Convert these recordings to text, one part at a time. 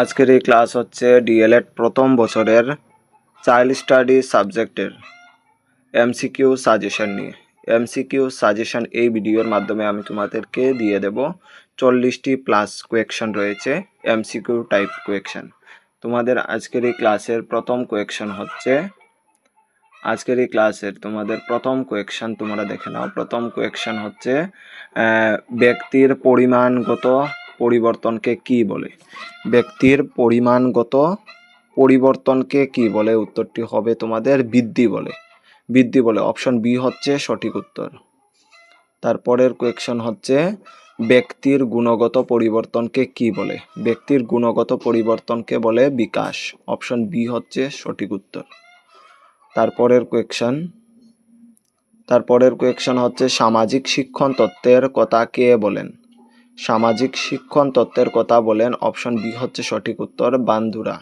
আজকের এই ক্লাস হচ্ছে ডিএলএড প্রথম বছরের চাইল্ড স্টাডি সাবজেক্টের এমসিকিউ সাজেশন নিয়ে। এমসিকিউ সাজেশন এই ভিডিওর মাধ্যমে আমি তোমাদেরকে দিয়ে দেব। চল্লিশটি প্লাস কোয়েকশন রয়েছে এমসিকিউ টাইপ কোয়েকশন তোমাদের আজকের এই ক্লাসের প্রথম কোয়েকশন হচ্ছে, আজকের এই ক্লাসের তোমাদের প্রথম কোয়েকশন তোমরা দেখে নাও। প্রথম কোয়েকশন হচ্ছে ব্যক্তির পরিমাণগত পরিবর্তনকে কি বলে? ব্যক্তির পরিমাণগত পরিবর্তনকে কি বলে? উত্তরটি হবে তোমাদের বৃদ্ধি বলে। বৃদ্ধি বলে। অপশন বি হচ্ছে সঠিক উত্তর। তারপরের কোয়েকশন হচ্ছে, ব্যক্তির গুণগত পরিবর্তনকে কি বলে? ব্যক্তির গুণগত পরিবর্তনকে বলে বিকাশ। অপশন বি হচ্ছে সঠিক উত্তর। তারপরের কোয়েকশন তারপরের কোয়েকশন হচ্ছে সামাজিক শিক্ষণ তত্ত্বের কথা কে বলেন? সামাজিক শিক্ষণ তত্ত্বের কথা বলেন অপশন বি হচ্ছে সঠিক উত্তর বান্ধুরা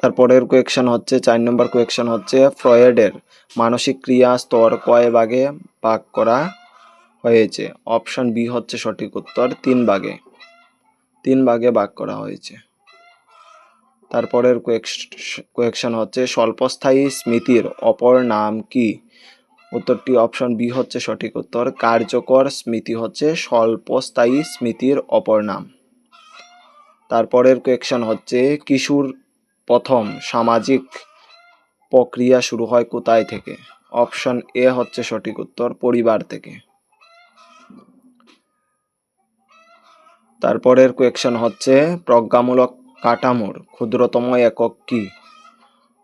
তারপরের কোয়েকশন হচ্ছে, চার নম্বর কোয়েকশন হচ্ছে ফ্রয়েডের মানসিক ক্রিয়া স্তর কয় ভাগে ভাগ করা হয়েছে? অপশন বি হচ্ছে সঠিক উত্তর, তিন ভাগে। তিন ভাগে ভাগ করা হয়েছে। তারপরের কোয়েকশন হচ্ছে, স্বল্পস্থায়ী স্মৃতির অপর নাম কি? উত্তরটি অপশন বি হচ্ছে সঠিক উত্তর। কার্যকর স্মৃতি হচ্ছে স্বল্পস্থায়ী স্মৃতির অপর নাম। তারপরের কোয়েকশন হচ্ছে, কিশোর প্রথম সামাজিক প্রক্রিয়া শুরু হয় কোথায় থেকে? অপশন এ হচ্ছে সঠিক উত্তর, পরিবার থেকে। তারপরের কোয়েকশন হচ্ছে, প্রজ্ঞামূলক কাঠামোর ক্ষুদ্রতম একক কি?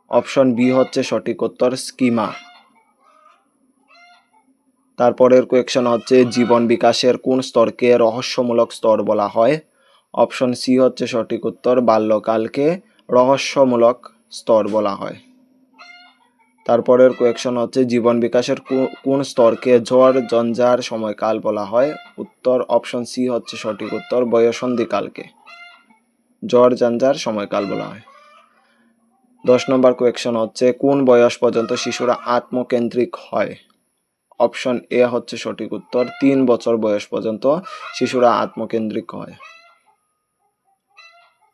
অপশন বি হচ্ছে সঠিক উত্তর, স্কিমা। তারপরের কোয়েকশন হচ্ছে, জীবন বিকাশের কোন স্তরকে রহস্যমূলক স্তর বলা হয়? অপশন সি হচ্ছে সঠিক উত্তর, বাল্যকালকে রহস্যমূলক স্তর বলা হয়। তারপরের কোয়েকশন হচ্ছে, জীবন বিকাশের কোন স্তরকে ঝড় জঞ্জার সময়কাল বলা হয়? উত্তর অপশন সি হচ্ছে সঠিক উত্তর, বয়সন্ধিকালকে। ঝড় জঞ্জার সময়কাল বলা হয়। দশ নম্বর কোয়েকশন হচ্ছে, কোন বয়স পর্যন্ত শিশুরা আত্মকেন্দ্রিক হয়? অপশন এ হচ্ছে সঠিক উত্তর, তিন বছর বয়স পর্যন্ত শিশুরা আত্মকেন্দ্রিক হয়।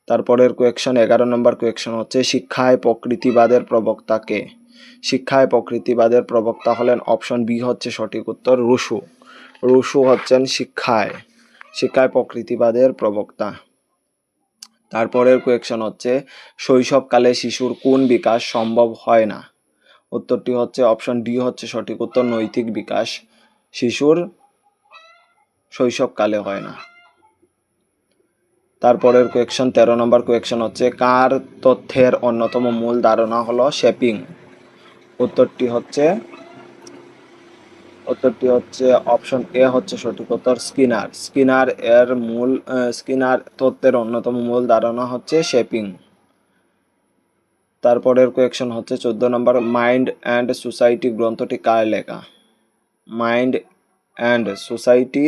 তারপরের কোয়েকশন এগারো নম্বর কোয়েকশন হচ্ছে, শিক্ষায় প্রকৃতিবাদের প্রবক্তা কে? শিক্ষায় প্রকৃতিবাদের প্রবক্তা হলেন অপশন বি হচ্ছে সঠিক উত্তর, রুশু। রুশু হচ্ছেন শিক্ষায়। শিক্ষায় প্রকৃতিবাদের প্রবক্তা। তারপরের কোয়েকশন হচ্ছে, শৈশবকালে শিশুর কোন বিকাশ সম্ভব হয় না? উত্তরটি হচ্ছে অপশন ডি হচ্ছে সঠিক উত্তর, নৈতিক বিকাশ। শিশুর শৈশবকালে হয় না। তারপরের কোয়েকশন তেরো নম্বর কোয়েকশন হচ্ছে, কার তথ্যের অন্যতম মূল ধারণা হলো শেপিং? উত্তরটি হচ্ছে উত্তরটি হচ্ছে অপশন এ হচ্ছে সঠিক উত্তর, স্কিনার। স্কিনার এর মূল স্কিনার তত্ত্বের অন্যতম মূল ধারণা হচ্ছে শেপিং। তারপরের কোয়েকশন হচ্ছে চোদ্দ নম্বর, মাইন্ড অ্যান্ড সোসাইটি গ্রন্থটি কার লেখা? মাইন্ড অ্যান্ড সোসাইটি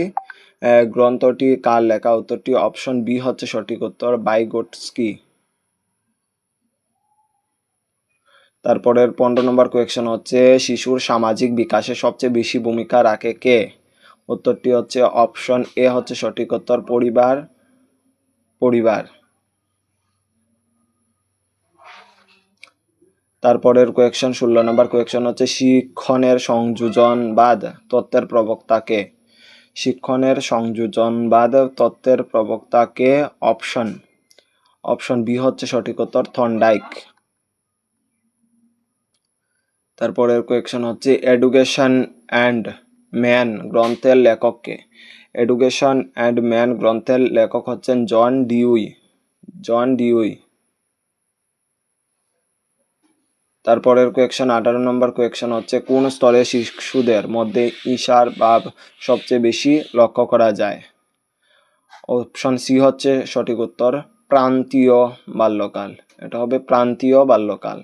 গ্রন্থটি কার লেখা? উত্তরটি অপশন বি হচ্ছে সঠিক উত্তর, বাইগোটস্কি। তারপরের পনেরো নম্বর কোয়েকশন হচ্ছে, শিশুর সামাজিক বিকাশে সবচেয়ে বেশি ভূমিকা রাখে কে? উত্তরটি হচ্ছে অপশন এ হচ্ছে সঠিক উত্তর, পরিবার পরিবার। তারপরের কোয়েকশন ষোলো নম্বর কোয়েকশন হচ্ছে শিক্ষণের সংযোজনবাদ তত্ত্বের প্রবক্তাকে। শিক্ষণের সংযোজনবাদ তত্ত্বের প্রবক্তাকে অপশন। অপশন বি হচ্ছে সঠিক উত্তর থন্ডাইক। তারপরের কোয়েকশন হচ্ছে এডুকেশন অ্যান্ড ম্যান গ্রন্থের লেখককে। এডুকেশন অ্যান্ড ম্যান গ্রন্থের লেখক হচ্ছেন জন ডিউই। John Dewey. তারপরের কোয়েকশন আঠারো নম্বর কোয়েকশন হচ্ছে, কোন স্তরে শিশুদের মধ্যে ঈশার ভাব সবচেয়ে বেশি লক্ষ্য করা যায়? অপশন সি হচ্ছে সঠিক উত্তর, প্রান্তীয় বাল্যকাল। এটা হবে প্রান্তীয় বাল্যকাল।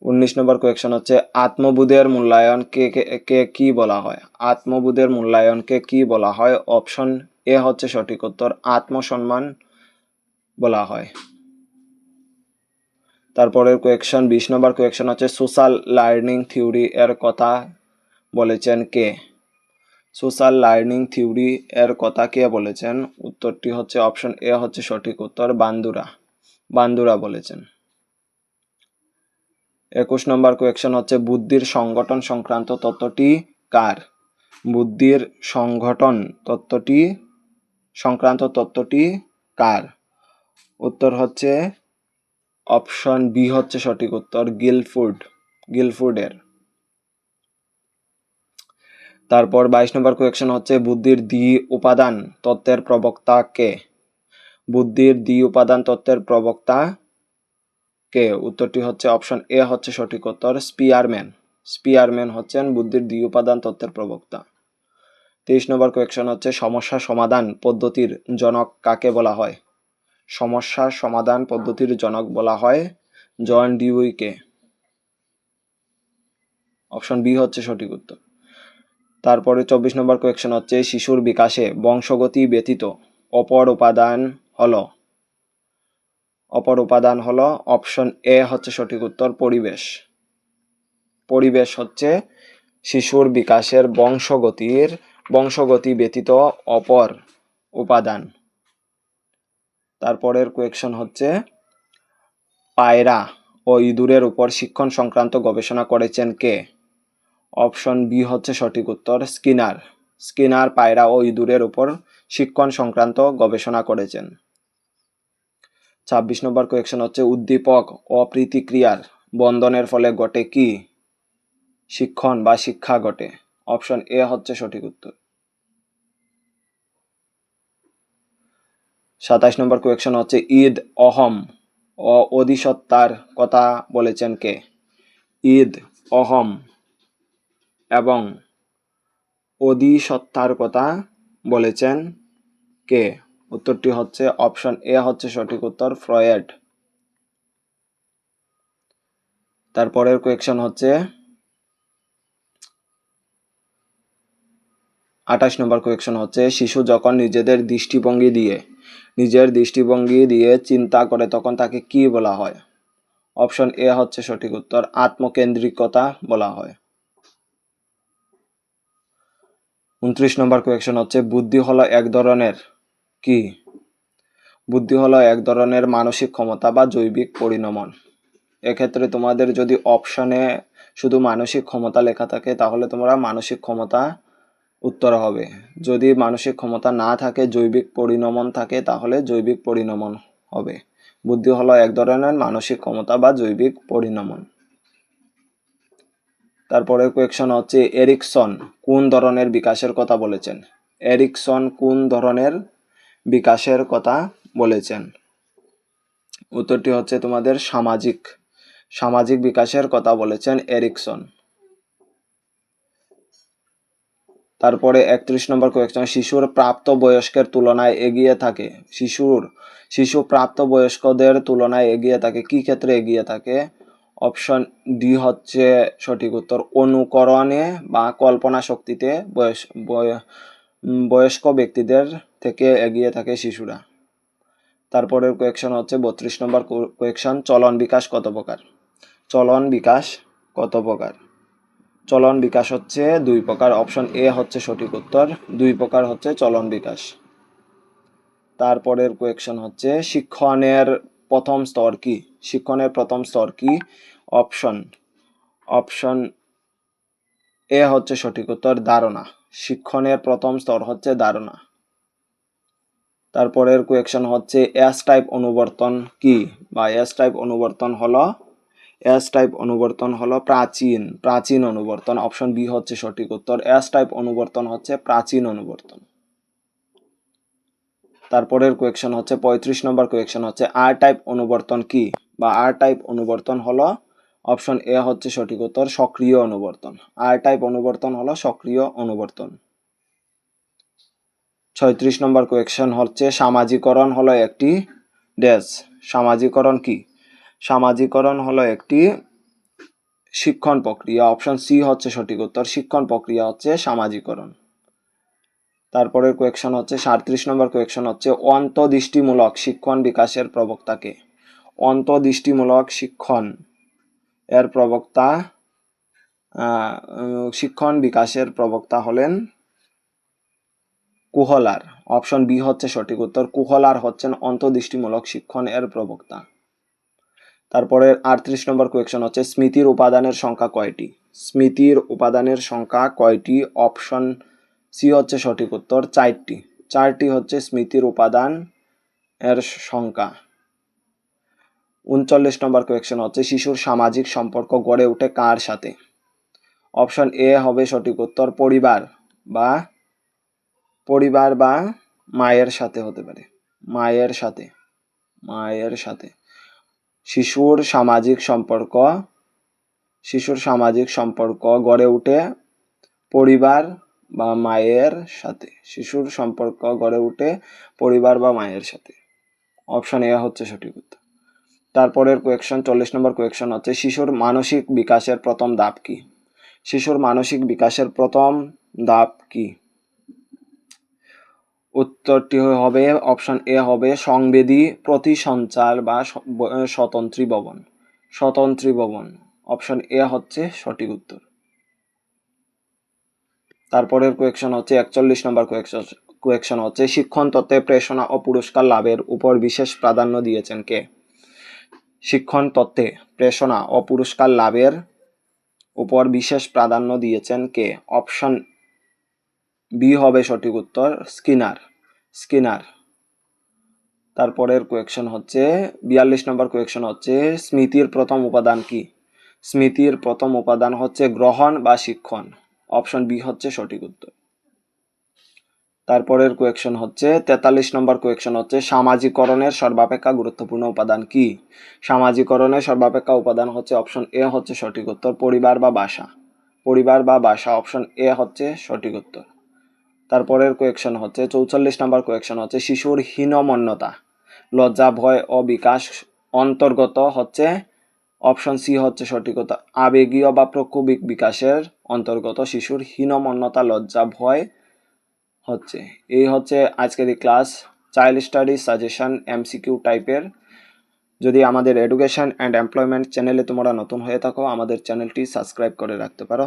উনিশ নম্বর কোয়েকশন হচ্ছে, আত্মবোধের মূল্যায়ন কে, কে- কে কি বলা হয়? আত্মবোধের মূল্যায়নকে কি বলা হয়? অপশন এ হচ্ছে সঠিক উত্তর, আত্মসম্মান বলা হয়। তারপরের কোয়েকশন বিশ নম্বর কোয়েকশন হচ্ছে সোশ্যাল লার্নিং থিওরি এর কথা বলেছেন কে? সোশ্যাল লার্নিং থিওরি এর কথা কে বলেছেন? উত্তরটি হচ্ছে অপশন এ হচ্ছে সঠিক উত্তর, বান্দুরা। বান্দুরা বলেছেন। একুশ নম্বর কোয়েকশন হচ্ছে বুদ্ধির সংগঠন সংক্রান্ত তত্ত্বটি কার? বুদ্ধির সংগঠন তত্ত্বটি সংক্রান্ত তত্ত্বটি কার? উত্তর হচ্ছে অপশন বি হচ্ছে সঠিক উত্তর গিলফুড গিলফুডের তারপর বাইশ নম্বর কোয়েকশন হচ্ছে, বুদ্ধির দ্বি উপাদান তত্ত্বের প্রবক্তা কে? বুদ্ধির দ্বি উপাদান তত্ত্বের প্রবক্তা কে? উত্তরটি হচ্ছে অপশন এ হচ্ছে সঠিক উত্তর, স্পিয়ারম্যান। স্পিয়ারম্যান হচ্ছেন বুদ্ধির দ্বি উপাদান তত্ত্বের প্রবক্তা। তেইশ নম্বর কোয়েকশন হচ্ছে, সমস্যা সমাধান পদ্ধতির জনক কাকে বলা হয়? সমস্যা সমাধান পদ্ধতির জনক বলা হয় জন ডিউইকে। অপশন বি হচ্ছে সঠিক উত্তর। তারপরে চব্বিশ নম্বর কোয়েকশন হচ্ছে, শিশুর বিকাশে বংশগতি ব্যতীত অপর উপাদান হল। অপর উপাদান হল, অপশন এ হচ্ছে সঠিক উত্তর, পরিবেশ। পরিবেশ হচ্ছে শিশুর বিকাশের বংশগতির, বংশগতি ব্যতীত অপর উপাদান। তারপরের কোয়েকশন হচ্ছে, পায়রা ও ইঁদুরের উপর শিক্ষণ সংক্রান্ত গবেষণা করেছেন কে? অপশন বি হচ্ছে সঠিক উত্তর, স্কিনার। স্কিনার পায়রা ও ইঁদুরের উপর শিক্ষণ সংক্রান্ত গবেষণা করেছেন। ছাব্বিশ নম্বর কোয়েকশন হচ্ছে, উদ্দীপক ও প্রীতিক্রিয়ার বন্ধনের ফলে ঘটে কি? শিক্ষণ বা শিক্ষা ঘটে। অপশন এ হচ্ছে সঠিক উত্তর। সাতাশ নম্বর কোয়েকশন হচ্ছে, ঈদ অহম ও অধিসত্তার কথা বলেছেন কে? ঈদ অহম এবং অধিসত্তার কথা বলেছেন কে? উত্তরটি হচ্ছে অপশন এ হচ্ছে সঠিক উত্তর, ফ্রয়েড। তারপরের কোয়েকশন হচ্ছে আঠাশ নম্বর কোয়েকশন হচ্ছে, শিশু যখন নিজেদের দৃষ্টিভঙ্গি দিয়ে, নিজের দৃষ্টিভঙ্গি দিয়ে চিন্তা করে তখন তাকে কি বলা হয়? অপশন এ হচ্ছে সঠিক উত্তর, আত্মকেন্দ্রিকতা বলা হয়। উনত্রিশ নম্বর কোয়েকশন হচ্ছে, বুদ্ধি হলো এক ধরনের কি? বুদ্ধি হলো এক ধরনের মানসিক ক্ষমতা বা জৈবিক পরিণমন। এক্ষেত্রে তোমাদের যদি অপশনে শুধু মানসিক ক্ষমতা লেখা থাকে, তাহলে তোমরা মানসিক ক্ষমতা উত্তর হবে। যদি মানসিক ক্ষমতা না থাকে, জৈবিক পরিণমন থাকে, তাহলে জৈবিক পরিণমন হবে। বুদ্ধি হলো এক ধরনের মানসিক ক্ষমতা বা জৈবিক পরিণমন। তারপরে কোয়েকশন হচ্ছে, এরিকসন কোন ধরনের বিকাশের কথা বলেছেন? এরিকসন কোন ধরনের বিকাশের কথা বলেছেন? উত্তরটি হচ্ছে তোমাদের সামাজিক। সামাজিক বিকাশের কথা বলেছেন এরিকসন। তারপরে একত্রিশ নম্বর কোয়েকশন শিশুর প্রাপ্ত বয়স্কের তুলনায় এগিয়ে থাকে। শিশুর, শিশু প্রাপ্ত বয়স্কদের তুলনায় এগিয়ে থাকে, কি ক্ষেত্রে এগিয়ে থাকে? অপশন ডি হচ্ছে সঠিক উত্তর, অনুকরণে বা কল্পনা শক্তিতে বয়স, বয়- বয়স্ক ব্যক্তিদের থেকে এগিয়ে থাকে শিশুরা। তারপরের কোয়েকশন হচ্ছে বত্রিশ নম্বর কোয়েকশন চলন বিকাশ কত প্রকার? চলন বিকাশ কত প্রকার? চলন বিকাশ হচ্ছে দুই প্রকার। অপশন এ হচ্ছে সঠিক উত্তর, দুই প্রকার হচ্ছে চলন বিকাশ। তারপরের কোয়েকশন হচ্ছে শিক্ষণের প্রথম স্তর কি? শিক্ষণের প্রথম স্তর কি? অপশন অপশন এ হচ্ছে সঠিক উত্তর, ধারণা। শিক্ষণের প্রথম স্তর হচ্ছে ধারণা। তারপরের কোয়েকশন হচ্ছে এস টাইপ অনুবর্তন কি? বা এস টাইপ অনুবর্তন হলো এস টাইপ অনুবর্তন হলো প্রাচীন প্রাচীন অনুবর্তন। অপশন বি হচ্ছে সঠিক উত্তর। এস টাইপ অনুবর্তন হচ্ছে প্রাচীন অনুবর্তন। তারপরের কোয়েকশন হচ্ছে পঁয়ত্রিশ নম্বর কোয়েকশন হচ্ছে আর টাইপ অনুবর্তন কি? বা আর টাইপ অনুবর্তন হলো অপশন এ হচ্ছে সঠিক উত্তর, সক্রিয় অনুবর্তন। আর টাইপ অনুবর্তন হলো সক্রিয় অনুবর্তন। ছয়ত্রিশ নম্বর কোয়েকশন হচ্ছে সামাজিকরণ হলো একটি ড্যাশ সামাজিকরণ কি? সামাজিকরণ হলো একটি শিক্ষণ প্রক্রিয়া। অপশন সি হচ্ছে সঠিক উত্তর। শিক্ষণ প্রক্রিয়া হচ্ছে সামাজিকরণ। তারপরের কোয়েকশন হচ্ছে, সাঁত্রিশ নম্বর কোয়েকশন হচ্ছে অন্তদৃষ্টিমূলক শিক্ষণ বিকাশের প্রবক্তাকে। অন্তদৃষ্টিমূলক শিক্ষণ এর প্রবক্তা শিক্ষণ বিকাশের প্রবক্তা হলেন কুহলার। অপশন বি হচ্ছে সঠিক উত্তর। কুহলার হচ্ছেন অন্তর্দৃষ্টিমূলক শিক্ষণ এর প্রবক্তা। তারপরে আটত্রিশ নম্বর কোয়েকশন হচ্ছে, স্মৃতির উপাদানের সংখ্যা কয়টি? স্মৃতির উপাদানের সংখ্যা কয়টি? অপশন সি হচ্ছে সঠিক উত্তর, চারটি। চারটি হচ্ছে স্মৃতির উপাদান এর সংখ্যা। উনচল্লিশ নম্বর কোয়েকশন হচ্ছে, শিশুর সামাজিক সম্পর্ক গড়ে ওঠে কার সাথে? অপশন এ হবে সঠিক উত্তর, পরিবার বা পরিবার বা মায়ের সাথে হতে পারে। মায়ের সাথে মায়ের সাথে। শিশুর সামাজিক সম্পর্ক, শিশুর সামাজিক সম্পর্ক গড়ে উঠে পরিবার বা মায়ের সাথে। শিশুর সম্পর্ক গড়ে উঠে পরিবার বা মায়ের সাথে। অপশন এ হচ্ছে সঠিক উত্তর। তারপরের কোয়েকশন চল্লিশ নম্বর কোয়েকশন হচ্ছে, শিশুর মানসিক বিকাশের প্রথম ধাপ কি? শিশুর মানসিক বিকাশের প্রথম ধাপ কি? উত্তরটি হবে অপশন এ হবে সংবেদী প্রতিসঞ্চার বা স্বতন্ত্রী ভবন। স্বতন্ত্রী ভবন। অপশন এ হচ্ছে সঠিক উত্তর। তারপরের কোয়েকশন হচ্ছে একচল্লিশ নম্বর কোয়েকশন কোয়েকশন হচ্ছে শিক্ষণ তত্ত্বে প্রেষণা ও পুরস্কার লাভের উপর বিশেষ প্রাধান্য দিয়েছেন কে? শিক্ষণ তত্ত্বে প্রেষণা ও পুরস্কার লাভের উপর বিশেষ প্রাধান্য দিয়েছেন কে? অপশন বি হবে সঠিক উত্তর স্কিনার স্কিনার। তারপরের কোয়েকশন হচ্ছে, বিয়াল্লিশ নম্বর কোয়েকশন হচ্ছে, স্মৃতির প্রথম উপাদান কি? স্মৃতির প্রথম উপাদান হচ্ছে গ্রহণ বা শিক্ষণ। অপশন বি হচ্ছে সঠিক উত্তর। তারপরের কোয়েকশন হচ্ছে, তেতাল্লিশ নম্বর কোয়েকশন হচ্ছে, সামাজিকরণের সর্বাপেক্ষা গুরুত্বপূর্ণ উপাদান কি? সামাজিকরণের সর্বাপেক্ষা উপাদান হচ্ছে অপশন এ হচ্ছে সঠিক উত্তর, পরিবার বা বাসা। পরিবার বা বাসা অপশন এ হচ্ছে সঠিক উত্তর। তারপরের কোয়েকশন হচ্ছে, চৌচল্লিশ নম্বর কোয়েকশন হচ্ছে, শিশুর হীনমন্যতা। লজ্জা, ভয় ও বিকাশ অন্তর্গত হচ্ছে অপশন সি হচ্ছে সঠিকতা। আবেগীয় বা প্রকোপিক বিকাশের অন্তর্গত শিশুর হীনমন্যতা, লজ্জা, ভয় হচ্ছে। এই হচ্ছে আজকের এই class child study suggestion MCQ টাইপের যদি আমাদের এডুকেশন অ্যান্ড এমপ্লয়মেন্ট চ্যানেলে তোমরা নতুন হয়ে থাকো, আমাদের চ্যানেলটি সাবস্ক্রাইব করে রাখতে পারো।